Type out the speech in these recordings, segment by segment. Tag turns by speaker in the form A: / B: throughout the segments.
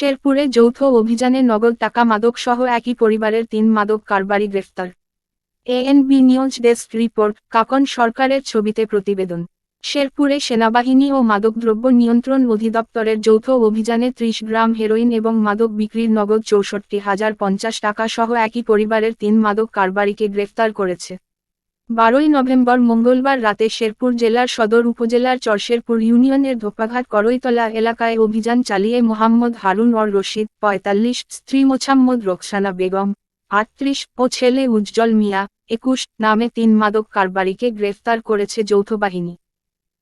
A: শেরপুরে যৌথ অভিযানে নগদ টাকা মাদক সহ একই পরিবারের তিন মাদক কারবারি গ্রেফতার। ANB news desk report, Kakon সরকারের ছবিতে প্রতিবেদন। শেরপুরে সেনাবাহিনী ও মাদকদ্রব্য নিয়ন্ত্রণ অধিদপ্তরের যৌথ অভিযানে ত্রিশ গ্রাম হেরোইন এবং মাদক বিক্রির নগদ চৌষট্টি হাজার পঞ্চাশ টাকা সহ একই পরিবারের তিন মাদক কারবারিকে গ্রেফতার করেছে। বারোই নভেম্বর মঙ্গলবার রাতে শেরপুর জেলার সদর উপজেলার চরশেরপুর ইউনিয়নের ধোপাঘাট করইতলা এলাকায় অভিযান চালিয়ে মোহাম্মদ হারুন অর রশিদ, পঁয়তাল্লিশ, স্ত্রী মোছাম্মদ রোকসানা বেগম, আটত্রিশ ও ছেলে উজ্জ্বল মিয়া, একুশ, নামে তিন মাদক কারবারিকে গ্রেফতার করেছে যৌথ বাহিনী।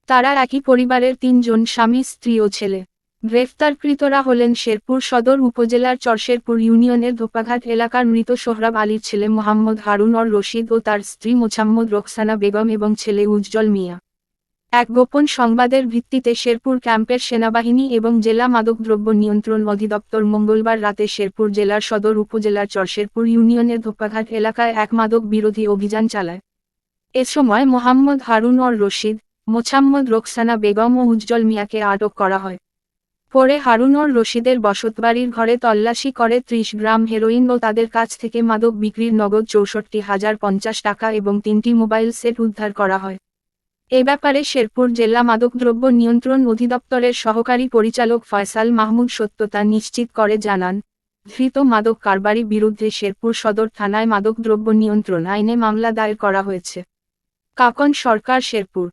A: তারা একই পরিবারের তিনজন, স্বামী, স্ত্রী ও ছেলে। গ্রেফতারকৃতরা হলেন শেরপুর সদর উপজেলার চরশেরপুর ইউনিয়নের ধোপাঘাট এলাকার মৃত সোহরাব আলীর ছেলে মোহাম্মদ হারুন অর রশিদ ও তার স্ত্রী মোছাম্মদ রোকসানা বেগম এবং ছেলে উজ্জ্বল মিয়া। এক গোপন সংবাদের ভিত্তিতে শেরপুর ক্যাম্পের সেনাবাহিনী এবং জেলা মাদকদ্রব্য নিয়ন্ত্রণ অধিদপ্তর মঙ্গলবার রাতে শেরপুর জেলার সদর উপজেলার চরশেরপুর ইউনিয়নের ধোপাঘাট এলাকায় এক মাদক বিরোধী অভিযান চালায়। এ সময় মোহাম্মদ হারুন অর রশিদ, মোছাম্মদ রোকসানা বেগম ও উজ্জ্বল মিয়াকে আটক করা হয়। পরে হারুনর রশিদের বসতবাড়ির ঘরে তল্লাশি করে ত্রিশ গ্রাম হেরোইন ও তাদের কাছ থেকে মাদক বিক্রির নগদ চৌষট্টি হাজার পঞ্চাশ টাকা এবং তিনটি মোবাইল সেট উদ্ধার করা হয়। এ ব্যাপারে শেরপুর জেলা মাদকদ্রব্য নিয়ন্ত্রণ অধিদপ্তরের সহকারী পরিচালক ফয়সাল মাহমুদ সত্যতা নিশ্চিত করে জানান, ধৃত মাদক কারবারি বিরুদ্ধে শেরপুর সদর থানায় মাদকদ্রব্য নিয়ন্ত্রণ আইনে মামলা দায়ের করা হয়েছে। কাকন সরকার, শেরপুর।